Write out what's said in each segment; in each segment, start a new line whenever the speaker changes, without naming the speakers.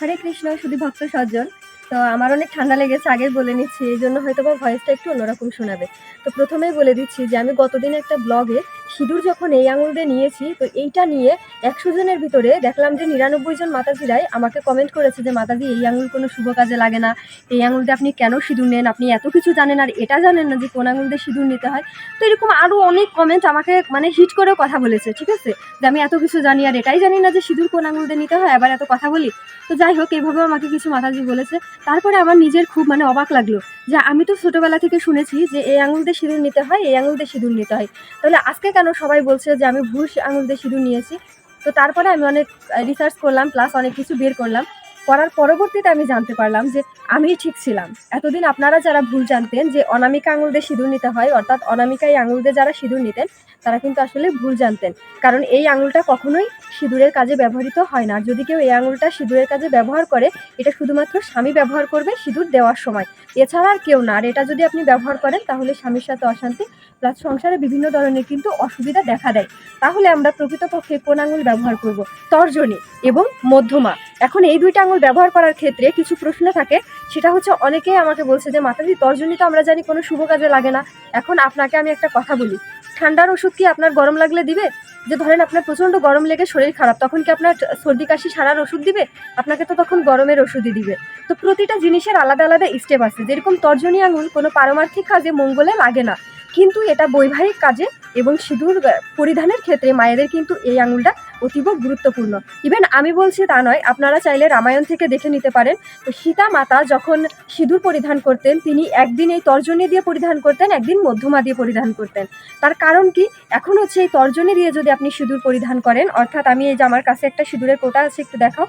হরে কৃষ্ণ শুধু ভক্ত সজ্জন। তো আমার অনেক ঠান্ডা লেগেছে আগে বলে নিচ্ছি, এই জন্য হয়তো বা ভয়েসটা একটু অন্যরকম শোনাবে। তো প্রথমেই বলে দিচ্ছি যে, আমি গতদিন একটা ব্লগে সিঁদুর যখন এই আঙুল দিয়ে নিয়েছি, তো এইটা নিয়ে একশো জনের ভিতরে দেখলাম যে নিরানব্বই জন মাতাজিরাই আমাকে কমেন্ট করেছে যে, মাতাজি, এই আঙুল কোনো শুভ কাজে লাগে না। এই আঙুল দিয়ে আপনি কেন সিঁদুর নেন? আপনি এত কিছু জানেন আর এটা জানেন না যে কোন আঙুল দিয়ে সিঁদুর নিতে হয়? তো এরকম আরও অনেক কমেন্ট আমাকে মানে হিট করেও কথা বলেছে, ঠিক আছে? যে, আমি এত কিছু জানি আর এটাই জানি না যে সিঁদুর কোন আঙুল দিয়ে নিতে হয়, আবার এত কথা বলি? তো যাই হোক এইভাবে আমাকে কিছু মাতাজি বলেছে। তারপরে আমার নিজের খুব মানে অবাক লাগল যে আমি তো ছোটোবেলা থেকে শুনেছি যে এই আঙুল দিয়ে সিঁদুর নিতে হয়, এই আঙুল দিয়ে সিঁদুর নিতে হয়। তাহলে আজকে কেন সবাই বলছে যে আমি ভুল আঙুল দিয়ে সিঁদুর নিয়েছি? তো তারপরে আমি অনেক রিসার্চ করলাম প্লাস অনেক কিছু বের করলাম। করার পরবর্তীতে আমি জানতে পারলাম যে আমি ঠিক ছিলাম। এতদিন আপনারা যারা ভুল জানতেন যে অনামিকা আঙুল দিয়ে সিঁদুর নিতে হয়, অর্থাৎ অনামিকা এই আঙুল দিয়ে যারা সিঁদুর নিতেন, তারা কিন্তু আসলে ভুল জানতেন। কারণ এই আঙুলটা কখনোই সিঁদুরের কাজে ব্যবহৃত হয় না। যদি কেউ এই আঙুলটা সিঁদুরের কাজে ব্যবহার করে, এটা শুধুমাত্র স্বামী ব্যবহার করবে সিঁদুর দেওয়ার সময়। এছাড়া আর কেউ না। আর এটা যদি আপনি ব্যবহার করেন, তাহলে স্বামীর সাথে অশান্তি প্লাস সংসারে বিভিন্ন ধরনের কিন্তু অসুবিধা দেখা দেয়। তাহলে আমরা প্রকৃতপক্ষে কোন আঙুল ব্যবহার করব? তর্জনী এবং মধ্যমা। এখন এই দুইটা আঙুল ব্যবহার করার ক্ষেত্রে কিছু প্রশ্ন থাকে। সেটা হচ্ছে অনেকেই আমাকে বলছে যে, মাতাজি, তর্জনী তো আমরা জানি কোনো শুভ কাজে লাগে না। এখন আপনাকে আমি একটা কথা বলি। ঠান্ডার ওষুধ কি আপনার গরম লাগলে দিবে? যে, ধরেন আপনার প্রচণ্ড গরম লেগে শরীর খারাপ, তখন কি আপনার সর্দি, কাশি সারার ওষুধ দিবে? আপনাকে তো তখন গরমের ওষুধই দিবে। তো প্রতিটা জিনিসের আলাদা আলাদা স্টেপ আছে। যেরকম তর্জনী আঙুল কোনো পারমার্থিক কাজে মঙ্গলে লাগে না। কিন্তু এটা বৈবাহিক কাজে এবং সিঁদুর পরিধানের ক্ষেত্রে মায়েদের কিন্তু এই আঙুলটা অতীব গুরুত্বপূর্ণ। ইভেন আমি বলছি তা নয়, আপনারা চাইলে রামায়ণ থেকে দেখে নিতে পারেন। তো সীতা মাতা যখন সিঁদুর পরিধান করতেন, তিনি একদিন এই তর্জনী দিয়ে পরিধান করতেন, একদিন মধ্যমা দিয়ে পরিধান করতেন। তার কারণ কি? এখন হচ্ছে এই তর্জনী দিয়ে যদি আপনি সিঁদুর পরিধান করেন, অর্থাৎ আমি এই যে আমার কাছে একটা সিঁদুরের কোটা আছে, একটু দেখাও।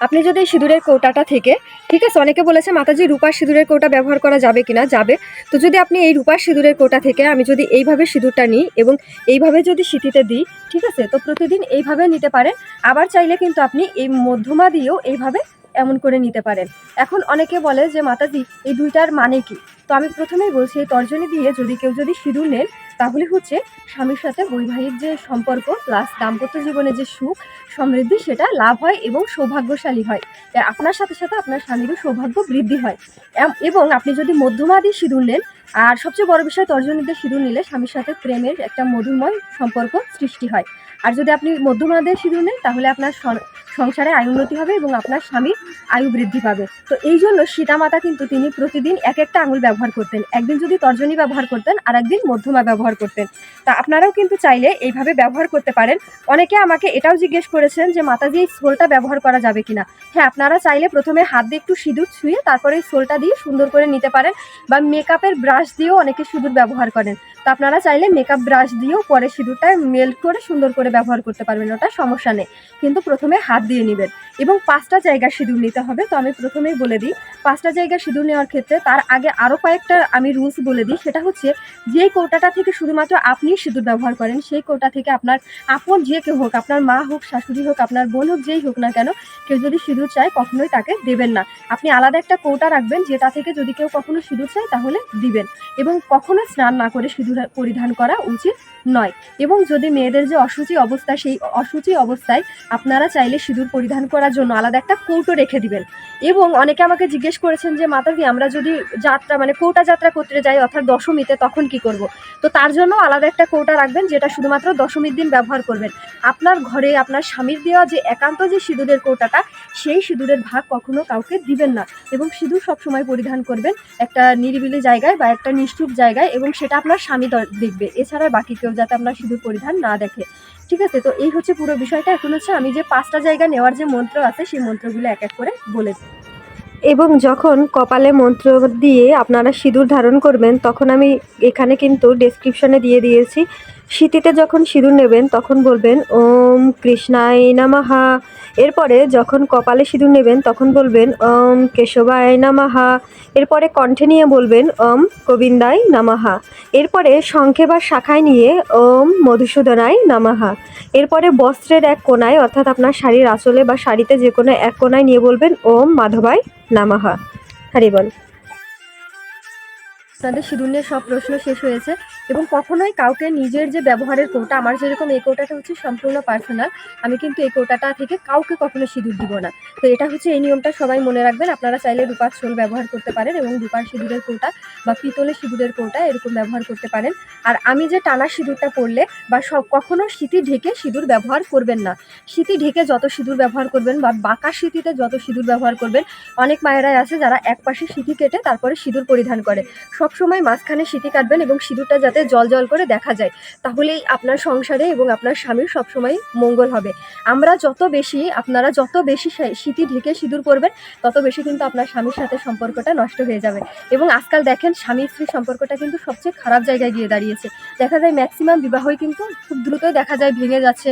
আপনি যদি এই সিঁদুরের কৌটাটা থেকে, ঠিক আছে, অনেকে বলেছে, মাতাজি, রূপার সিঁদুরের কৌটা ব্যবহার করা যাবে কি না যাবে। তো যদি আপনি এই রূপার সিঁদুরের কৌটা থেকে আমি যদি এইভাবে সিঁদুরটা নিই এবং এইভাবে যদি সিটিতে দিই, ঠিক আছে, তো প্রতিদিন এইভাবে নিতে পারেন। আবার চাইলে কিন্তু আপনি এই মধ্যমা দিয়েও এইভাবে এমন করে নিতে পারেন। এখন অনেকে বলে যে, মাতাজি, এই দুইটার মানে কি? তো আমি প্রথমেই বলছি, এই তর্জনী দিয়ে যদি কেউ যদি সিঁদুর নেন, তাহলে হচ্ছে স্বামীর সাথে বৈবাহিক যে সম্পর্ক প্লাস দাম্পত্য জীবনে যে সুখ সমৃদ্ধি, সেটা লাভ হয় এবং সৌভাগ্যশালী হয়। আপনার সাথে সাথে আপনার স্বামীরও সৌভাগ্য বৃদ্ধি হয়। এবং আপনি যদি মধ্যমাদি সিঁদুর নেন, আর সবচেয়ে বড় বিষয় তর্জনীতে সিঁদুর নিলে স্বামীর সাথে প্রেমের একটা মধুময় সম্পর্ক সৃষ্টি হয়। আর যদি আপনি মধ্যমাদের সিঁদুর নেন, তাহলে আপনার সংসারে আয় উন্নতি হবে এবং আপনার স্বামীর আয়ু বৃদ্ধি পাবে। তো এই জন্য সীতামাতা কিন্তু তিনি প্রতিদিন এক একটা আঙুল ব্যবহার করতেন। একদিন যদি তর্জনী ব্যবহার করতেন আর একদিন মধ্যমা ব্যবহার করতেন। তা আপনারাও কিন্তু চাইলে এইভাবে ব্যবহার করতে পারেন। অনেকে আমাকে এটাও জিজ্ঞেস করেছেন যে, মাতাজি, এই সোলটা ব্যবহার করা যাবে কিনা? হ্যাঁ আপনারা চাইলে প্রথমে হাত দিয়ে একটু সিঁদুর ছুঁয়ে তারপরে এই সোলটা দিয়ে সুন্দর করে নিতে পারেন বা মেকআপের ব্রাশ দিয়েও অনেকে সিঁদুর ব্যবহার করেন। তো আপনারা চাইলে মেকআপ ব্রাশ দিয়েও পরে সিঁদুরটা মেল্ট করে সুন্দর করে ব্যবহার করতে পারবেন, ওটা সমস্যা নেই। কিন্তু প্রথমে হাত দিয়ে নেবেন। এবং পাঁচটা জায়গা সিঁদুর নিতে হবে। তো আমি প্রথমেই বলে দিই, পাঁচটা জায়গা সিঁদুর নেওয়ার ক্ষেত্রে তার আগে আরও কয়েকটা আমি রুলস বলে দিই। সেটা হচ্ছে যেই কৌটাটা থেকে শুধুমাত্র আপনি সিঁদুর ব্যবহার করেন, সেই কৌটা থেকে আপনার আপন যে কেউ হোক, আপনার মা হোক, শাশুড়ি হোক, আপনার বোন হোক, যেই হোক না কেন, কেউ যদি সিঁদুর চায়, কখনোই তাকে দেবেন না। আপনি আলাদা একটা কৌটা রাখবেন, যেটা থেকে যদি কেউ কখনো সিঁদুর চায়, তাহলে দিবেন। এবং কখনো স্নান না করে সিঁদুর পরিধান করা উচিত নয়। এবং যদি মেয়েদের যে অসুচি অবস্থা, সেই অসুচি অবস্থায় আপনারা চাইলে সিঁদুর পরিধান করার জন্য আলাদা একটা কৌটো রেখে দিবেন। এবং অনেকে আমাকে জিজ্ঞেস করেছেন যে, মাতাজি, আমরা যদি যাত্রা মানে কৌটা যাত্রা করতে যাই অর্থাৎ দশমীতে, তখন কি করব? তো তার জন্য আলাদা একটা কৌটা রাখবেন, যেটা শুধুমাত্র দশমীর দিন ব্যবহার করবেন। আপনার ঘরে আপনার স্বামীর দেওয়া যে একান্ত যে সিঁদুরের কৌটাটা, সেই সিঁদুরের ভাগ কখনো কাউকে দিবেন না। এবং সিঁদুর সবসময় পরিধান করবেন একটা নিরিবিলি জায়গায় বা একটা নিশ্চুপ জায়গায়, এবং সেটা আপনার স্বামী দেখবে। এছাড়া বাকি কেউ যাতে আপনার সিঁদুর পরিধান না দেখে। ঠিক আছে? তো এই হচ্ছে পুরো বিষয়টা। এখন হচ্ছে আমি যে পাঁচটা জায়গা নেওয়ার যে মন্ত্র আছে, সেই মন্ত্রগুলো এক এক করে বলে এবং যখন কপালে মন্ত্র দিয়ে আপনারা সিঁদুর ধারণ করবেন, তখন আমি এখানে কিন্তু ডেসক্রিপশনে দিয়ে দিয়েছি। শীতিতে যখন সিঁদুর নেবেন, তখন বলবেন, ওম কৃষ্ণায় নামাহা এরপরে যখন কপালে সিঁদুর নেবেন, তখন বলবেন, ওম কেশবায় নামাহা এরপরে কণ্ঠে নিয়ে বলবেন, ওম গোবিন্দায় নামাহা এরপরে শঙ্খে বা শাখায় নিয়ে, ওম মধুসূদনায় নামাহা এরপরে বস্ত্রের এক কোনায়, অর্থাৎ আপনার শাড়ির আঁচলে বা শাড়িতে যে কোনো এক কোনায় নিয়ে বলবেন, ওম মাধবায় নামাহা হরি বল। আপনাদের সিঁদুর নিয়ে সব প্রশ্ন শেষ হয়েছে এবং কখনোই কাউকে নিজের যে ব্যবহারের কৌটা আমার যেরকম এই কৌটাটা হচ্ছে সম্পূর্ণ পার্সোনাল আমি কিন্তু এই কৌটাটা থেকে কাউকে কখনো সিঁদুর দিব না। তো এটা হচ্ছে এই নিয়মটা সবাই মনে রাখবেন, আপনারা চাইলে রূপার শোল ব্যবহার করতে পারেন এবং রূপার সিঁদুরের কৌটা বা পিতলের সিঁদুরের কৌটা এরকম ব্যবহার করতে পারেন। আর আমি যে টানা সিঁদুরটা পরলে বা সব কখনো সিঁতি ঢেকে সিঁদুর ব্যবহার করবেন না। সিঁতি ঢেকে যত সিঁদুর ব্যবহার করবেন বা বাঁকা সিঁতিতে যত সিঁদুর ব্যবহার করবেন, অনেক মায়েরাই আছে যারা এক পাশে সিঁথি কেটে তারপরে সিঁদুর পরিধান করে। সবসময় মাঝখানে সিঁথি কাটবেন এবং সিঁদুরটা যাতে জল জল করে দেখা যায়, তাহলেই আপনার সংসারে এবং আপনার স্বামীর সবসময় মঙ্গল হবে। আমরা যত বেশি, আপনারা যত বেশি সিঁথি ঢেকে সিঁদুর পরবেন, তত বেশি কিন্তু আপনার স্বামীর সাথে সম্পর্কটা নষ্ট হয়ে যাবে। এবং আজকাল দেখেন স্বামী স্ত্রী সম্পর্কটা কিন্তু সবচেয়ে খারাপ জায়গায় গিয়ে দাঁড়িয়েছে। দেখা যায় ম্যাক্সিমাম বিবাহই কিন্তু খুব দ্রুতই দেখা যায় ভেঙে যাচ্ছে।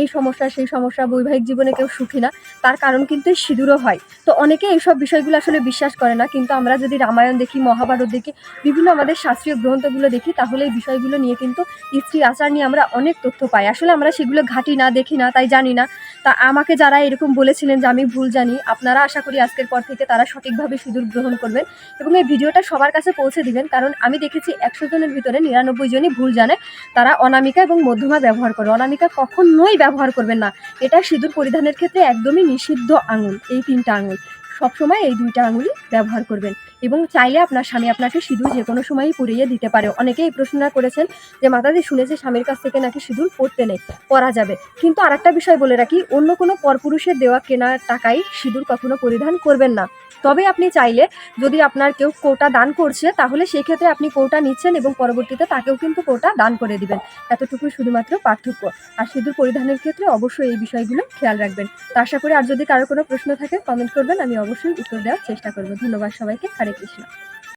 এই সমস্যা, সেই সমস্যা, বৈবাহিক জীবনে কেউ সুখী না। তার কারণ কিন্তু সিঁদুরও হয়। তো অনেকে এইসব বিষয়গুলো আসলে বিশ্বাস করে না। কিন্তু আমরা যদি রামায়ণ দেখি, মহাভারত দেখি বিভিন্ন আমাদের শাস্ত্রীয় গ্রন্থগুলো দেখি, তাহলে এই বিষয়গুলো নিয়ে কিন্তু স্ত্রীর আচার নিয়ে আমরা অনেক তথ্য পাই। আসলে আমরা সেগুলো ঘাটি না, দেখি না, তাই জানি না। তা আমাকে যারা এরকম বলেছিলেন যে আমি ভুল জানি, আপনারা আশা করি আজকের পর থেকে তারা সঠিকভাবে সিঁদুর গ্রহণ করবেন এবং এই ভিডিওটা সবার কাছে পৌঁছে দিবেন, কারণ আমি দেখেছি একশো জনের ভিতরে নিরানব্বই জনই ভুল জানে। তারা অনামিকা এবং মধ্যমা ব্যবহার করে। অনামিকা কখনোই ব্যবহার করবেন না। এটা সিঁদুর পরিধানের ক্ষেত্রে একদমই নিষিদ্ধ আঙুল, এই তিনটা আঙুল। সবসময় এই দুইটা আঙুলই ব্যবহার করবেন। এবং চাইলে আপনার স্বামী আপনাকে সিঁদুর যে কোনো সময়ই পরিয়ে দিতে পারে। অনেকেই এই প্রশ্নটা করেছেন যে মাতাদি শুনেছে স্বামীর কাছ থেকে নাকি সিঁদুর পরতে নেই, পরা যাবে। কিন্তু আর একটা বিষয় বলে রাখি, অন্য কোনো পরপুরুষের দেওয়া কেনা টাকায় সিঁদুর কখনো পরিধান করবেন না। তবে আপনি চাইলে যদি আপনার কেউ কোটা দান করছে, তাহলে সেই ক্ষেত্রে আপনি কোটা নিচ্ছেন এবং পরবর্তীতে তাকেও কিন্তু কোটা দান করে দিবেন। এতটুকু শুধুমাত্র পার্থক্য। আর সিঁদুর পরিধানের ক্ষেত্রে অবশ্যই এই বিষয়গুলো খেয়াল রাখবেন। তো আশা করি আর যদি কারও কোনো প্রশ্ন থাকে কমেন্ট করবেন, আমি অবশ্যই উত্তর দেওয়ার চেষ্টা করব। ধন্যবাদ সবাইকে। হরে কৃষ্ণ।